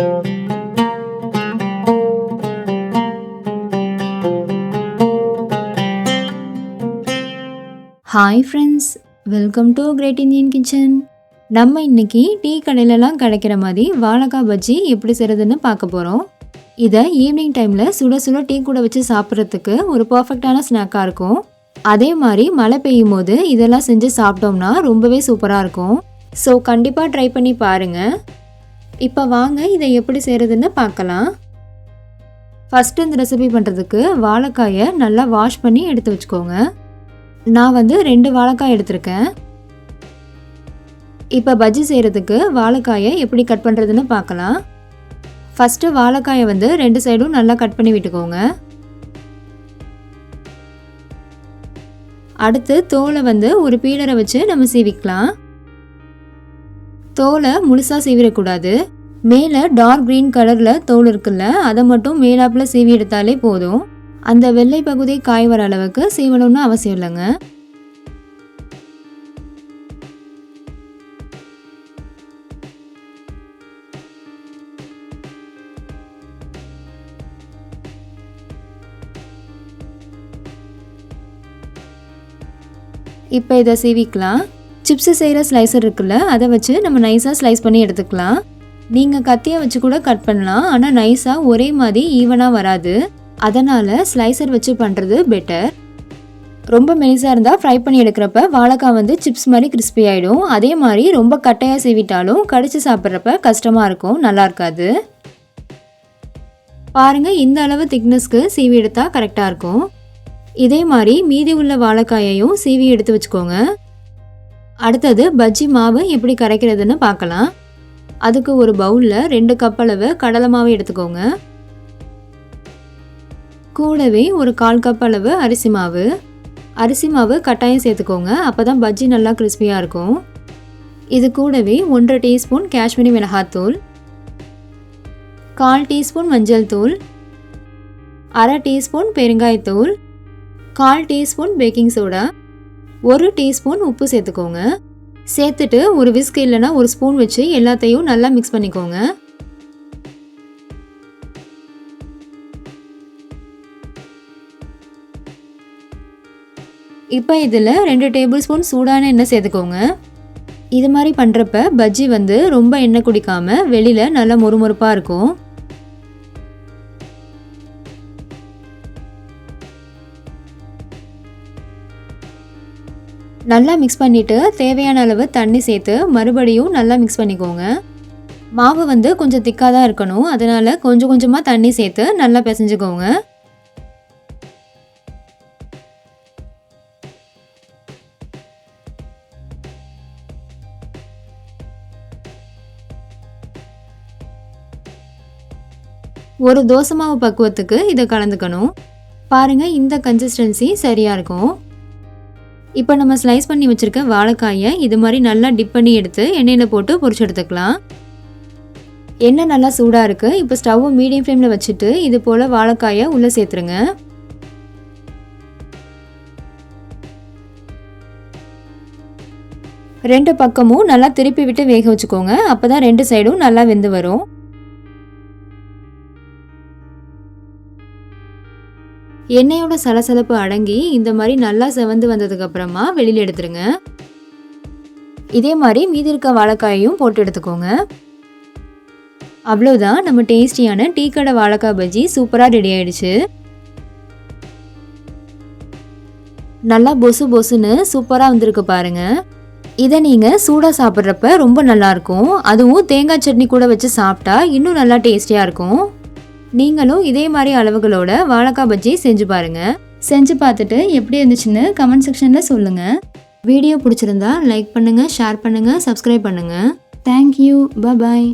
Hi friends welcome to great Indian kitchen நம்ம இன்னைக்கு tea கடையிலலாம் கிடைக்கிற மாதிரி வாழைக்காய் பஜ்ஜி எப்படி செய்கிறதுன்னு பார்க்க போகிறோம் இதை ஈவினிங் டைமில் சுட சுட டீ கூட வச்சு சாப்பிட்றதுக்கு ஒரு பர்ஃபெக்டான ஸ்நாக்காக இருக்கும். அதே மாதிரி மழை பெய்யும் போது இதெல்லாம் செஞ்சு சாப்பிட்டோம்னா ரொம்பவே சூப்பராக இருக்கும். ஸோ கண்டிப்பாக ட்ரை பண்ணி பாருங்கள் இப்போ வாங்க இதை எப்படி செய்கிறதுன்னு பார்க்கலாம். ஃபஸ்ட்டு இந்த ரெசிபி பண்ணுறதுக்கு வாழைக்காயை நல்லா வாஷ் பண்ணி எடுத்து வச்சுக்கோங்க. நான் வந்து ரெண்டு வாழைக்காய் எடுத்திருக்கேன். இப்போ பஜ்ஜி செய்கிறதுக்கு வாழைக்காயை எப்படி கட் பண்ணுறதுன்னு பார்க்கலாம். ஃபஸ்ட்டு வாழைக்காயை வந்து ரெண்டு சைடும் நல்லா கட் பண்ணி விட்டுக்கோங்க. அடுத்து தோலை வந்து ஒரு பீலரை வச்சு நம்ம சீவிக்கலாம். தோலை முழுசாக சீவிடக்கூடாது. மேலே டார்க் க்ரீன் கலரில் தோல் இருக்குல்ல அதை மட்டும் மேலாப்பில் சீவி எடுத்தாலே போதும். அந்த வெள்ளை பகுதி காய் வர அளவுக்கு சீவணும்னு அவசியம் இல்லைங்க. இப்போ இதை சீவிக்கலாம். சிப்ஸு செய்கிற ஸ்லைசர் இருக்குல்ல அதை வச்சு நம்ம நைஸாக ஸ்லைஸ் பண்ணி எடுத்துக்கலாம். நீங்கள் கத்தியை வச்சு கூட கட் பண்ணலாம் ஆனால் நைஸாக ஒரே மாதிரி ஈவனாக வராது. அதனால் ஸ்லைசர் வச்சு பண்ணுறது பெட்டர் ரொம்ப மெலிசாக இருந்தால் ஃப்ரை பண்ணி எடுக்கிறப்ப வாழைக்காய் வந்து சிப்ஸ் மாதிரி கிறிஸ்பி ஆகிடும் அதே மாதிரி ரொம்ப கட்டையாக சீவிட்டாலும் கடிச்சு சாப்பிட்றப்ப கஷ்டமாக இருக்கும் நல்லா இருக்காது. பாருங்கள் இந்த அளவு திக்னஸ்க்கு சீவி எடுத்தால் கரெக்டாக இருக்கும். இதே மாதிரி மீதி உள்ள வாழைக்காயையும் சீவி எடுத்து வச்சுக்கோங்க. அடுத்தது பஜ்ஜி மாவு எப்படி கரைக்கிறதுன்னு பார்க்கலாம். அதுக்கு ஒரு பவுலில் ரெண்டு கப் அளவு கடலை மாவு எடுத்துக்கோங்க. கூடவே ஒரு கால் கப் அளவு அரிசி மாவு. அரிசி மாவு கட்டாயம் சேர்த்துக்கோங்க அப்போ தான் பஜ்ஜி நல்லா கிறிஸ்பியாக இருக்கும். இது கூடவே ஒன்றரை டீஸ்பூன் காஷ்மீரி மிளகாத்தூள். கால் டீஸ்பூன் மஞ்சள் தூள். அரை டீஸ்பூன் பெருங்காயத்தூள். கால் டீஸ்பூன் பேக்கிங் சோடா. ஒரு டீஸ்பூன் உப்பு சேர்த்துக்கோங்க. சேர்த்துட்டு ஒரு விஸ்க் இல்லைன்னா ஒரு ஸ்பூன் வச்சு எல்லாத்தையும் நல்லா மிக்ஸ் பண்ணிக்கோங்க. இப்போ இதில் ரெண்டு டேபிள் ஸ்பூன் சூடான எண்ணெய் சேர்த்துக்கோங்க. இது மாதிரி பண்ணுறப்ப பஜ்ஜி வந்து ரொம்ப எண்ணெய் குடிக்காமல் வெளியில் நல்லா மொறுமொறுப்பாக இருக்கும். நல்லா மிக்ஸ் பண்ணிவிட்டு தேவையான அளவு தண்ணி சேர்த்து மறுபடியும் நல்லா மிக்ஸ் பண்ணிக்கோங்க. மாவு வந்து கொஞ்சம் திக்காக தான் இருக்கணும். அதனால் கொஞ்சம் கொஞ்சமாக தண்ணி சேர்த்து நல்லா பிசைஞ்சுக்கோங்க. ஒரு தோசை மாவு பக்குவத்துக்கு இதை கலந்துக்கணும். பாருங்கள் இந்த கன்சிஸ்டன்சி சரியாக இருக்கும். இப்போ நம்ம ஸ்லைஸ் பண்ணி வச்சுருக்க வாழைக்காயை இது மாதிரி நல்லா டிப் பண்ணி எடுத்து எண்ணெயில் போட்டு பொரிச்சு எடுத்துக்கலாம். எண்ணெய் நல்லா சூடாக இருக்குது இப்போ ஸ்டவ்வை மீடியம் ஃப்ளேமில் வச்சுட்டு இது போல் வாழைக்காயை உள்ளே சேர்த்துருங்க. ரெண்டு பக்கமும் நல்லா திருப்பி விட்டு வேக வச்சுக்கோங்க. அப்போ தான் ரெண்டு சைடும் நல்லா வெந்து வரும். எண்ணெயோட சலசலப்பு அடங்கி இந்த மாதிரி நல்லா செவந்து வந்ததுக்கு அப்புறமா வெளியில் எடுத்துருங்க. இதே மாதிரி மீதி இருக்க வாழைக்காயையும் போட்டு எடுத்துக்கோங்க. அவ்வளோதான் நம்ம டேஸ்டியான டீ கடை வாழைக்காய் பஜ்ஜி சூப்பராக ரெடி ஆயிடுச்சு. நல்லா பொசு பொசுன்னு சூப்பராக வந்திருக்கு பாருங்க. இதை நீங்கள் சூடாக சாப்பிட்றப்ப ரொம்ப நல்லாயிருக்கும் அதுவும் தேங்காய் சட்னி கூட வச்சு சாப்பிட்டா இன்னும் நல்லா டேஸ்டியாக இருக்கும். நீங்களும் இதே மாதிரி அளவுகளோட வாழைக்காய் பஜ்ஜி செஞ்சு பாருங்கள் செஞ்சு பார்த்துட்டு எப்படி இருந்துச்சுன்னு கமெண்ட் செக்ஷனில் சொல்லுங்கள் வீடியோ பிடிச்சிருந்தா லைக் பண்ணுங்கள் ஷேர் பண்ணுங்கள் சப்ஸ்கிரைப் பண்ணுங்கள் தேங்க்யூ பாய்